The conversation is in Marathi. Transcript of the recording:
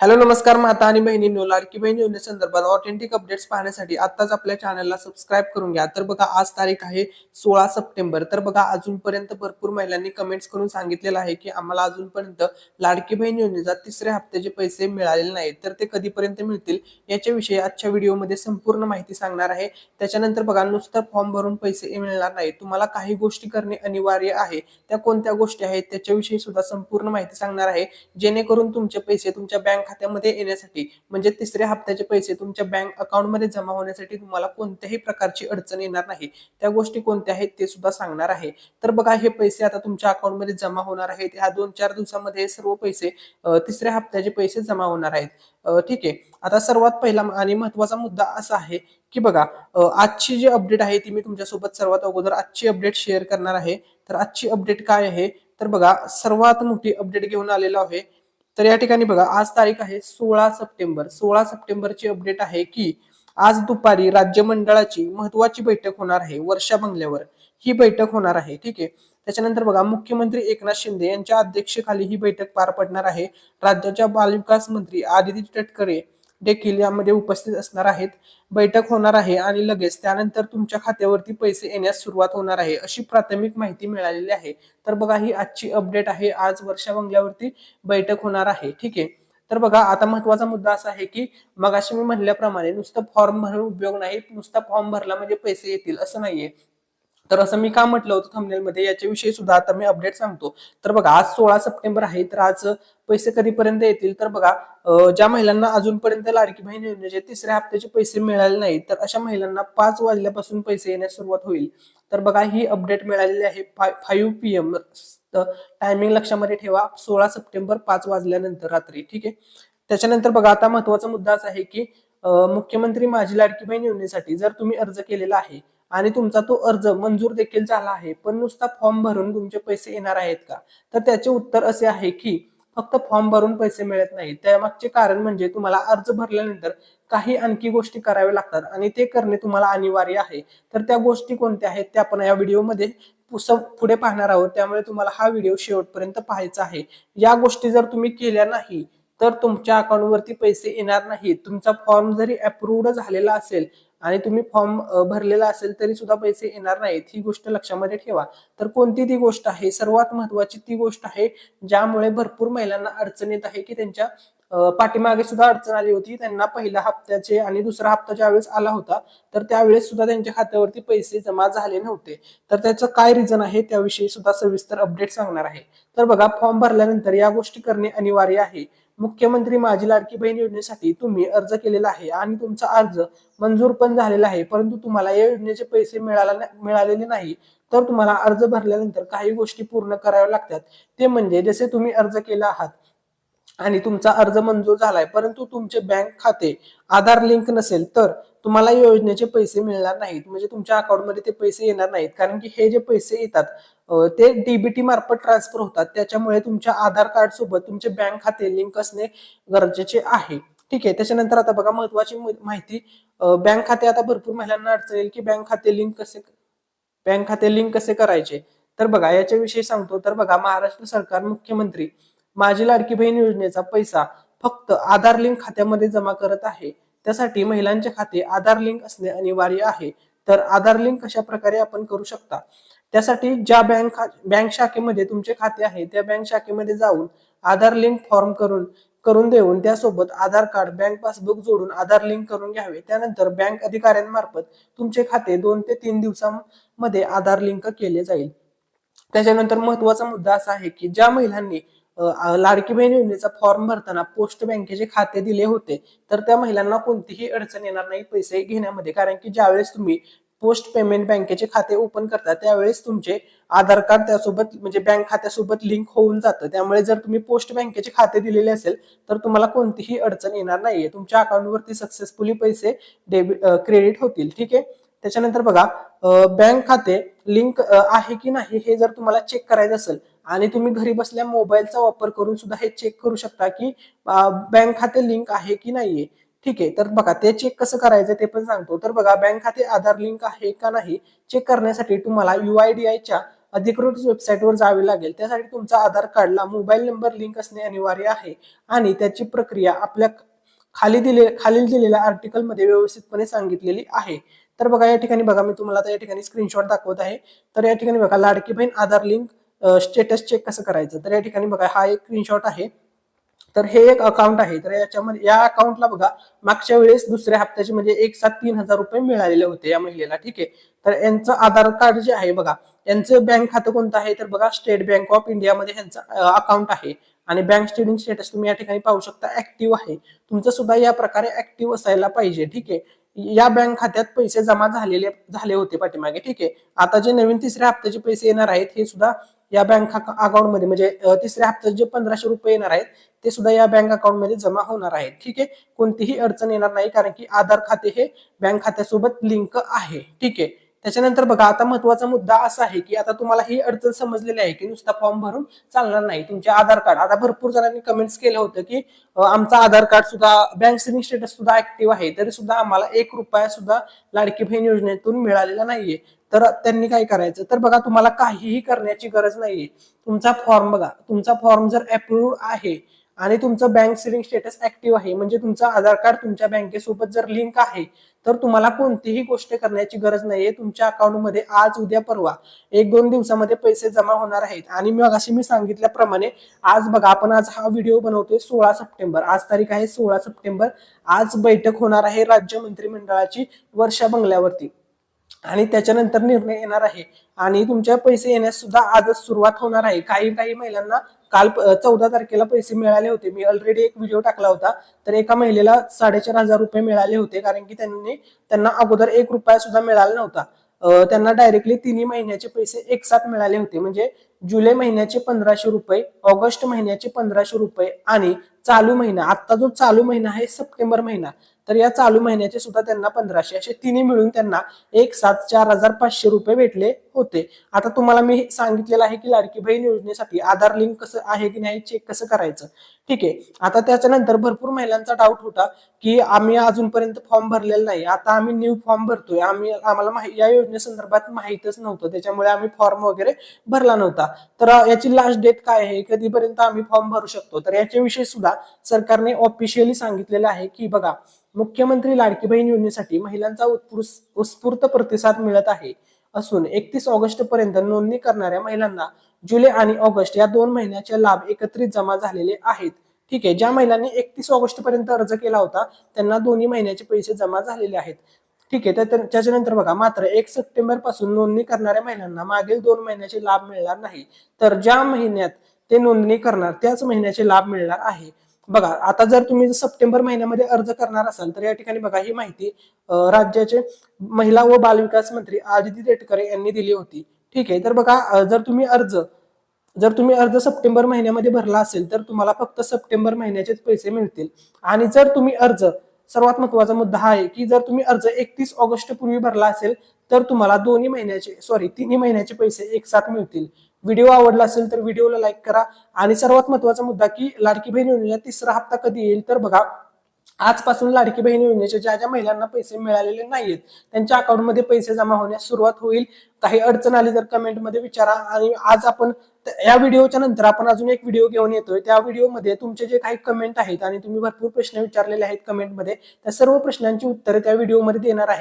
हॅलो नमस्कार माता आणि बहिणींनो लाडकी बहीण योजनेसंदर्भात ऑथेंटिक अपडेट्स पाहण्यासाठी आताच आपल्या चॅनलला सबस्क्राईब करून घ्या. तर बघा आज तारीख आहे सोळा सप्टेंबर. तर बघा अजूनपर्यंत भरपूर महिलांनी कमेंट्स करून सांगितलेलं आहे की आम्हाला अजूनपर्यंत लाडकी बहीण योजनेचा तिसऱ्या हप्त्याचे पैसे मिळालेले नाहीत. तर ते कधीपर्यंत मिळतील याच्याविषयी आजच्या व्हिडिओमध्ये संपूर्ण माहिती सांगणार आहे. त्याच्यानंतर बघा नुसतं फॉर्म भरून पैसे मिळणार नाही तुम्हाला काही गोष्टी करणे अनिवार्य आहे. त्या कोणत्या गोष्टी आहेत त्याच्याविषयी सुद्धा संपूर्ण माहिती सांगणार आहे. जेणेकरून तुमचे पैसे तुमच्या बँक खात्यामध्ये येण्यासाठी म्हणजे तिसऱ्या हप्त्याचे पैसे तुमच्या बँक अकाउंटमध्ये जमा होण्यासाठी तुम्हाला कोणत्याही प्रकारची अडचण येणार नाही. त्या गोष्टी कोणत्या आहेत ते सुद्धा सांगणार आहे. तर बघा हे पैसे आता तुमच्या अकाउंटमध्ये जमा होणार आहेत. ह्या दोन चार दिवसामध्ये हे सर्व पैसे तिसऱ्या हप्त्याचे पैसे जमा होणार आहेत. ठीक आहे. आता सर्वात पहिला आणि महत्त्वाचा मुद्दा असा आहे की बघा आजची जी अपडेट आहे ती मी तुमच्यासोबत सर्वात अगोदर आजची अपडेट शेअर करणार आहे. तर आजची अपडेट काय आहे? तर बघा सर्वात मोठी अपडेट घेऊन आलेलो आहे तर या ठिकाणी बघा आज तारीख आहे सोळा सप्टेंबर. सोळा सप्टेंबरची अपडेट आहे की आज दुपारी राज्य मंडळाची महत्वाची बैठक होणार आहे वर्षा बंगल्यावर. ही बैठक होणार आहे ठीक आहे? त्याच्यानंतर बघा मुख्यमंत्री एकनाथ शिंदे यांच्या अध्यक्षतेखाली ही बैठक पार पडणार आहे. राज्याच्या बालविकास मंत्री आदिती तटकरे देखील यामध्ये उपस्थित असणार आहेत. बैठक होणार आहे आणि लगेच त्यानंतर तुमच्या खात्यावरती पैसे येण्यास सुरुवात होणार आहे अशी प्राथमिक माहिती मिळालेली आहे. तर बघा ही आजची अपडेट आहे. आज वर्षा बंगल्यावरती बैठक होणार आहे. ठीक आहे? तर बघा आता महत्त्वाचा मुद्दा असा आहे की मगाशी मी म्हणल्याप्रमाणे नुसतं फॉर्म भरून उपयोग नाही नुसता फॉर्म भरला म्हणजे पैसे येतील असं नाहीये. तर असं मी का म्हटलं होतं थंबनेलमध्ये याच्याविषयी सुद्धा आता मी अपडेट सांगतो. तर बघा आज सोळा सप्टेंबर आहे तर आज पैसे कधीपर्यंत येतील? तर बघा ज्या महिलांना अजूनपर्यंत लाडकी बहीण योजनेचे तिसऱ्या हप्त्याचे पैसे मिळाले नाहीत तर अशा महिलांना पाच वाजल्यापासून पैसे येण्यास सुरुवात होईल. तर बघा ही अपडेट मिळालेली आहे फाईव्ह पी एम टायमिंग लक्षामध्ये ठेवा सोळा सप्टेंबर पाच वाजल्यानंतर रात्री ठीक आहे? त्याच्यानंतर बघा आता महत्त्वाचा मुद्दा असा आहे की मुख्यमंत्री माझी लाडकी बहीण योजनेसाठी जर तुम्ही अर्ज केलेला आहे आणि तुमचा तो अर्ज मंजूर देखील झाला आहे. पण नुसता फॉर्म भरून तुमचे पैसे येणार आहेत का? तर त्याचे उत्तर असे आहे की फक्त फॉर्म भरून पैसे मिळत नाही त्यामागचे कारण म्हणजे तुम्हाला अर्ज भरल्यानंतर काही आणखी गोष्टी कराव्या लागतात आणि ते करणे तुम्हाला अनिवार्य आहे. तर त्या गोष्टी कोणत्या आहेत त्या आपण या व्हिडिओमध्ये पुढे पाहणार आहोत. त्यामुळे तुम्हाला हा व्हिडिओ शेवटपर्यंत पाहायचा आहे. या गोष्टी जर तुम्ही केल्या नाही तर तुमच्या अकाउंटवरती पैसे येणार नाही तुमचा फॉर्म जरी अप्रूव्ड झालेला असेल आणि तुम्ही फॉर्म भरलेला असेल तरी सुद्धा पैसे येणार नाहीत. ही गोष्ट लक्षामध्ये ठेवा. तर कोणती ती गोष्ट आहे? सर्वात महत्वाची ती गोष्ट आहे ज्यामुळे भरपूर महिलांना अडचण येत आहे की त्यांच्या पाठीमागे सुद्धा अडचण आली होती. त्यांना पहिल्या हप्त्याचे आणि दुसरा हप्ता ज्यावेळेस आला होता तर त्यावेळेस सुद्धा त्यांच्या खात्यावरती पैसे जमा झाले नव्हते. तर त्याचं काय रिझन आहे त्याविषयी सुद्धा सविस्तर अपडेट सांगणार आहे. तर बघा फॉर्म भरल्यानंतर या गोष्टी करणे अनिवार्य आहे. मुख्यमंत्री माझी लाडकी बहीण योजनेसाठी तुम्ही अर्ज केलेला आहे आणि तुमचा अर्ज मंजूर पण झालेला आहे परंतु तुम्हाला या योजनेचे पैसे मिळाला मिळालेले नाही तर तुम्हाला अर्ज भरल्यानंतर काही गोष्टी पूर्ण कराव्या लागतात. ते म्हणजे जसे तुम्ही अर्ज केला आहात आणि तुमचा अर्ज मंजूर झालाय परंतु तुमचे बँक खाते आधार लिंक नसेल तर तुम्हाला या योजनेचे पैसे मिळणार नाहीत. म्हणजे तुमच्या अकाउंटमध्ये ते पैसे येणार नाहीत कारण की हे जे पैसे येतात ते डीबीटी मार्फत ट्रान्सफर होतात. त्याच्यामुळे तुमच्या आधार कार्ड सोबत तुमचे बँक खाते लिंक असणे गरजेचे आहे. ठीक आहे. त्याच्यानंतर आता बघा महत्वाची माहिती. बँक खाते आता भरपूर महिलांना अडचण येईल की बँक खाते लिंक कसे बँक खाते लिंक कसे करायचे? तर बघा याच्याविषयी सांगतो. तर बघा महाराष्ट्र सरकार मुख्यमंत्री माझी लाडकी बहीण योजनेचा पैसा फक्त आधार लिंक खात्यामध्ये जमा करत आहे. त्यासाठी महिलांचे खाते आधार लिंक असणे अनिवार्य आहे. तर आधार लिंक कशा प्रकारे आपण करू शकता. त्यासाठी ज्या बँक बँक शाखेमध्ये तुमचे खाते आहे त्या बँक शाखेमध्ये जाऊन आधार लिंक फॉर्म करून करून देऊन त्यासोबत आधार कार्ड बँक पासबुक जोडून आधार लिंक करून घ्यावे. त्यानंतर बँक अधिकाऱ्यांमार्फत तुमचे खाते दोन ते तीन दिवसांमध्ये आधार लिंक केले जाईल. त्याच्यानंतर महत्त्वाचा मुद्दा असा आहे की ज्या महिलांनी लाडकी बहीण योजनेचा फॉर्म भरताना पोस्ट बँकेचे खाते दिले होते तर त्या महिलांना कोणतीही अडचण येणार नाही पैसे घेण्यामध्ये. कारण की ज्यावेळेस तुम्ही पोस्ट पेमेंट बँकेचे खाते ओपन करता त्यावेळेस तुमचे आधार कार्ड त्यासोबत म्हणजे बँक खात्यासोबत लिंक होऊन जातं. त्यामुळे जर तुम्ही पोस्ट बँकेचे खाते दिलेले असेल तर तुम्हाला कोणतीही अडचण येणार नाहीये. तुमच्या अकाउंटवरती सक्सेसफुली पैसे डेबिट क्रेडिट होतील. ठीक आहे? त्याच्यानंतर बघा बँक खाते लिंक आहे की नाही हे जर तुम्हाला चेक करायचं असेल आणि तुम्ही घरी बसल्या मोबाईलचा वापर करून सुद्धा हे चेक करू शकता की बँक खाते लिंक आहे की नाहीये. ठीक आहे. तर बघा ते चेक कसं करायचं ते पण सांगतो. तर बघा बँक खाते आधार लिंक आहे का नाही चेक करण्यासाठी तुम्हाला युआयडीआयच्या अधिकृत वेबसाईटवर जावे लागेल. त्यासाठी तुमचा आधार कार्डला मोबाईल नंबर लिंक असणे अनिवार्य आहे आणि त्याची प्रक्रिया आपल्या खाली दिले खालील दिलेल्या आर्टिकलमध्ये व्यवस्थितपणे सांगितलेली आहे. तर बघा या ठिकाणी बघा मी तुम्हाला आता या ठिकाणी स्क्रीनशॉट दाखवत आहे. तर या ठिकाणी बघा लाडकी बहीण आधार लिंक स्टेटस चेक कसं करायचं? तर या ठिकाणी बघा हा एक स्क्रीनशॉट आहे. तर हे एक अकाउंट आहे. तर याच्यामध्ये या अकाउंटला बघा मागच्या वेळेस दुसऱ्या हप्त्याचे म्हणजे एक सात तीन हजार रुपये मिळालेले होते या महिलेला ठीक आहे? तर यांचं आधार कार्ड जे आहे बघा यांचं बँक खातं कोणतं आहे? तर बघा स्टेट बँक ऑफ इंडियामध्ये यांचं अकाउंट आहे. आणि बँक स्टेडिंग स्टेटस तुम्ही या ठिकाणी पाहू शकता ऍक्टिव्ह आहे. तुमचं सुद्धा या प्रकारे ऍक्टिव्ह असायला पाहिजे ठीक आहे? या बँक खात्यात पैसे जमा झालेले झाले होते पाठीमागे ठीक आहे. आता जे नवीन तिसऱ्या हप्त्याचे पैसे येणार आहेत हे सुद्धा या बँक अकाउंटमध्ये म्हणजे तिसऱ्या हप्त्यात जे पंधराशे रुपये येणार आहेत ते सुद्धा या बँक अकाउंटमध्ये जमा होणार आहेत ठीक आहे. कोणतीही अडचण येणार नाही कारण की आधार खाते हे बँक खात्यासोबत लिंक आहे ठीक आहे. त्याच्यानंतर बघा आता महत्त्वाचा मुद्दा असा आहे की आता तुम्हाला ही अडचण समजलेली आहे की नुसता फॉर्म भरून चालणार नाही. तुमचे आधार कार्ड आता भरपूर जणांनी कमेंट्स केलं होतं की आमचा आधार कार्ड सुद्धा बँक सेविंग स्टेटस सुद्धा ऍक्टिव्ह आहे तरी सुद्धा आम्हाला एक रुपया सुद्धा लाडकी बहीण योजनेतून मिळालेला नाहीये. तर त्यांनी काय करायचं? तर बघा तुम्हाला काहीही करण्याची गरज नाहीये. तुमचा फॉर्म बघा तुमचा फॉर्म जर अप्रूव्ह आहे आणि तुमचं बँक सेव्हिंग स्टेटस ऍक्टिव्ह आहे म्हणजे तुमचं आधार कार्ड तुमच्या बँकेसोबत जर लिंक आहे तर तुम्हाला कोणतीही गोष्ट करण्याची गरज नाहीये. तुमच्या अकाउंटमध्ये आज उद्या परवा एक दोन दिवसामध्ये पैसे जमा होणार आहेत. आणि मग अशी मी सांगितल्याप्रमाणे आज बघा आपण आज हा व्हिडिओ बनवतोय सोळा सप्टेंबर. आज तारीख आहे सोळा सप्टेंबर. आज बैठक होणार आहे राज्य मंत्रिमंडळाची वर्षा बंगल्यावरती. आणि त्याच्यानंतर निर्णय येणार आहे. आणि तुमच्या पैसे येण्यास सुद्धा आजच सुरुवात होणार आहे. काही काही महिलांना काल चौदा तारखेला पैसे मिळाले होते. मी ऑलरेडी एक व्हिडिओ टाकला होता. तर एका महिलेला साडेचार हजार रुपये मिळाले होते. कारण की त्यांनी त्यांना अगोदर एक रुपया सुद्धा मिळाला नव्हता. त्यांना डायरेक्टली तिन्ही महिन्याचे पैसे एक साथ मिळाले होते. म्हणजे जुलै महिन्याचे पंधराशे रुपये ऑगस्ट महिन्याचे पंधराशे रुपये आणि चालू महिना. आता जो चालू महिना आहे सप्टेंबर महिना. तर या चालू महिन्याचे सुद्धा त्यांना पंधराशे असे तिन्ही मिळून त्यांना एक सात चार हजार पाचशे रुपये भेटले होते. आता तुम्हाला मी सांगितलेलं आहे की लाडकी बहीण योजनेसाठी आधार लिंक कसं आहे की नाही चेक कसं करायचं? ठीक आहे. आता त्याच्यानंतर भरपूर महिलांचा डाऊट होता की आम्ही अजूनपर्यंत फॉर्म भरलेला नाही. आता आम्ही न्यू फॉर्म भरतोय. आम्ही आम्हाला या योजनेसंदर्भात माहीतच नव्हतं. त्याच्यामुळे आम्ही फॉर्म वगैरे भरला नव्हता. तर याची लास्ट डेट काय आहे? कधीपर्यंत आम्ही फॉर्म भरू शकतो? तर याच्याविषयी सुद्धा सरकारने ऑफिशियली सांगितलेलं आहे की बघा मुख्यमंत्री लाडकी बहीण योजनेसाठी महिलांचा उत्स्फूर्त प्रतिसाद मिळत आहे असून एकतीस ऑगस्ट पर्यंत नोंदणी करणाऱ्या महिलांना जुलै आणि ऑगस्ट या दोन महिन्याचे लाभ एकत्रित जमा झालेले आहेत. ठीक आहे ज्या महिलांनी एकतीस ऑगस्ट पर्यंत अर्ज केला होता त्यांना दोन्ही महिन्याचे पैसे जमा झालेले आहेत. ठीक आहे तर त्याच्यानंतर बघा मात्र एक सप्टेंबरपासून नोंदणी करणाऱ्या महिलांना मागील दोन महिन्याचे लाभ मिळणार नाही. तर ज्या महिन्यात ते नोंदणी करणार त्याच महिन्याचे लाभ मिळणार आहे. बघा आता जर तुम्ही सप्टेंबर महिन्यामध्ये अर्ज करणार असाल तर या ठिकाणी बघा ही माहिती राज्याचे महिला व बालविकास मंत्री आदिती तटकरे यांनी दिली होती. ठीक आहे तर बघा जर तुम्ही अर्ज जर तुम्ही अर्ज सप्टेंबर महिन्यामध्ये भरला असेल तर तुम्हाला फक्त सप्टेंबर महिन्याचेच पैसे मिळतील. आणि जर तुम्ही अर्ज सर्वात महत्त्वाचा मुद्दा हा आहे की जर तुम्ही अर्ज एकतीस ऑगस्ट पूर्वी भरला असेल तर तुम्हाला दोन्ही महिन्याचे सॉरी तिन्ही महिन्याचे पैसे एक साथ मिळतील. व्हिडिओ आवडला असेल तर व्हिडिओला लाईक करा. आणि सर्वात महत्त्वाचा मुद्दा की लाडकी बहीण योजनेचा तिसरा हप्ता कधी येईल? तर बघा आजपासून लाडकी बहीण योजनेच्या ज्या ज्या महिलांना पैसे मिळालेले नाहीयेत त्यांच्या अकाउंटमध्ये पैसे जमा होण्यास सुरुवात होईल. काही अडचण आली तर कमेंटमध्ये विचारा. आणि आज आपण या व्हिडिओच्या नंतर आपण अजून एक व्हिडिओ घेऊन येतोय. त्या व्हिडिओमध्ये तुमचे जे काही कमेंट आहेत आणि तुम्ही भरपूर प्रश्न विचारलेले आहेत कमेंटमध्ये त्या सर्व प्रश्नांची उत्तरे त्या व्हिडिओमध्ये देणार आहे.